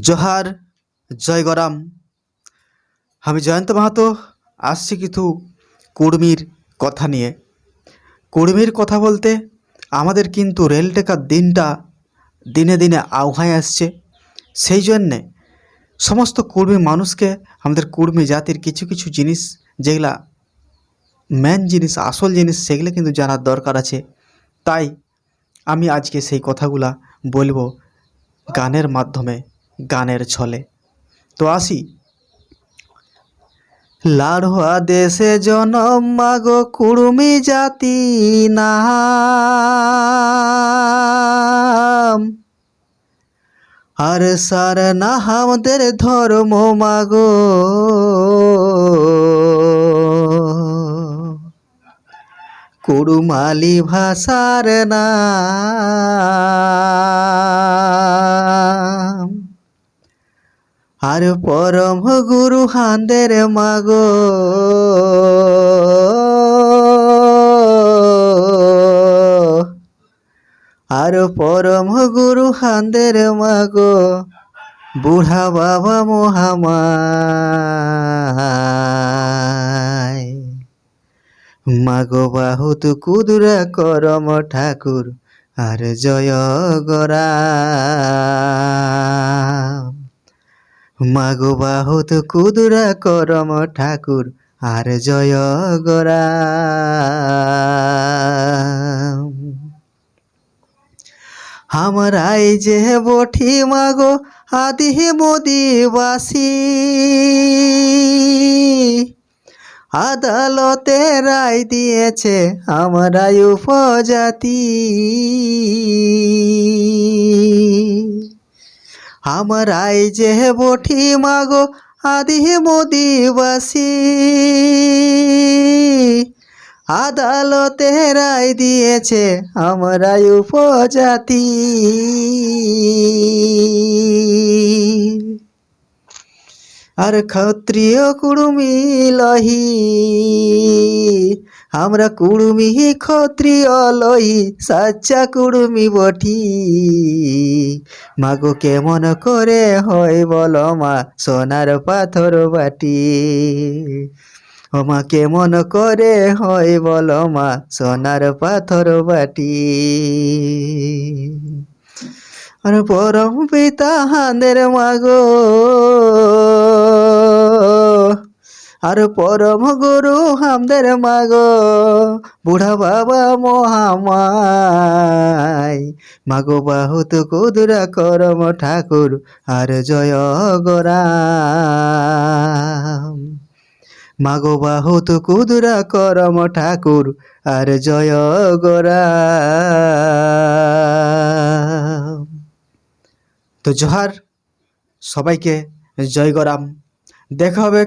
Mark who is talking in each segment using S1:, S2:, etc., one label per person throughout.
S1: জোহার, জয় গরাম। আমি জয়ন্ত মাহাতো, আসছি কিছু কুর্মীর কথা নিয়ে। কুর্মীর কথা বলতে আমাদের কিন্তু রেল টেকার দিনটা দিনে দিনে আওহায় আসছে। সেই জন্যে সমস্ত কুর্মী মানুষকে, আমাদের কুর্মী জাতির কিছু কিছু জিনিস, যেগুলা মেন জিনিস, আসল জিনিস, সেগুলো কিন্তু জানার দরকার আছে। তাই আমি আজকে সেই কথাগুলা বলব গানের মাধ্যমে। গানের ছলে। তো আসি। লাড়ুয়া দেশে জনম, মাগো কুড়মি জাতি নাম। আর সার না আমাদের ধর্ম, মাগো। কুড়ুমালি ভাষার নাম। আর পরম গুরু হান্দের মাগো। আর পরম গুরু হান্দের মাগো। বুড়া বাবা মহামায়। মাগো বাহুত কুদুরা করম ঠাকুর আর জয় গরাম মাগো বাহুত কুদুরা করম ঠাকুর, আর জয় গরাম আমরাই যে বঠি মাগো আদি মোদিবাসী আদালতে রায় দিয়েছে আমরাই উপজাতি। আমরাই যে বঠি মাগো আদি মোদিবাসী আদালতে রায় দিয়েছে আমরাই উপজাতি। আর ক্ষত্রিয় কুড়ুমি লহি। আমরা কুড়ুমি ক্ষত্রিয় লহি, সাচ্চা কুড়ুমি বটি মাগো কেমন করে হয় বল মা, সোনার পাথর বাটি। ও মা কেমন করে হয় বল মা, সোনার পাথর বাটি। আর পরম পিতা হাঁদের মাগো আর পরম গুরু হামদের মাগো বুড়া বাবা মহামায় মাগো বাহুত কুদুরা করম ঠাকুর আর জয় গরাম মাগো বাহুত কুদুরা করম ঠাকুর আর জয় গরাম তো জোহার, সবাইকে জয় গরাম। দেখা হবে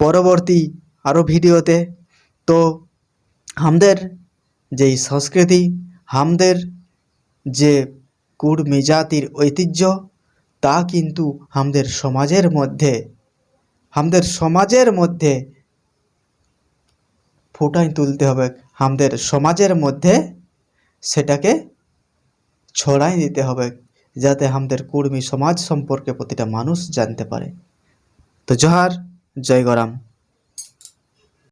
S1: পরবর্তী আরও ভিডিওতে। তো আমাদের যেই সংস্কৃতি আমাদের যে কুড়মি জাতির ঐতিহ্য, তা কিন্তু আমাদের সমাজের মধ্যে আমাদের সমাজের মধ্যে ফুটাই তুলতে হবে। আমাদের সমাজের মধ্যে সেটাকে ছড়াই দিতে হবে। যাতে আমাদের কুর্মী সমাজ সম্পর্কে প্রতিটা মানুষ জানতে পারে। তো জহার জয় গরাম।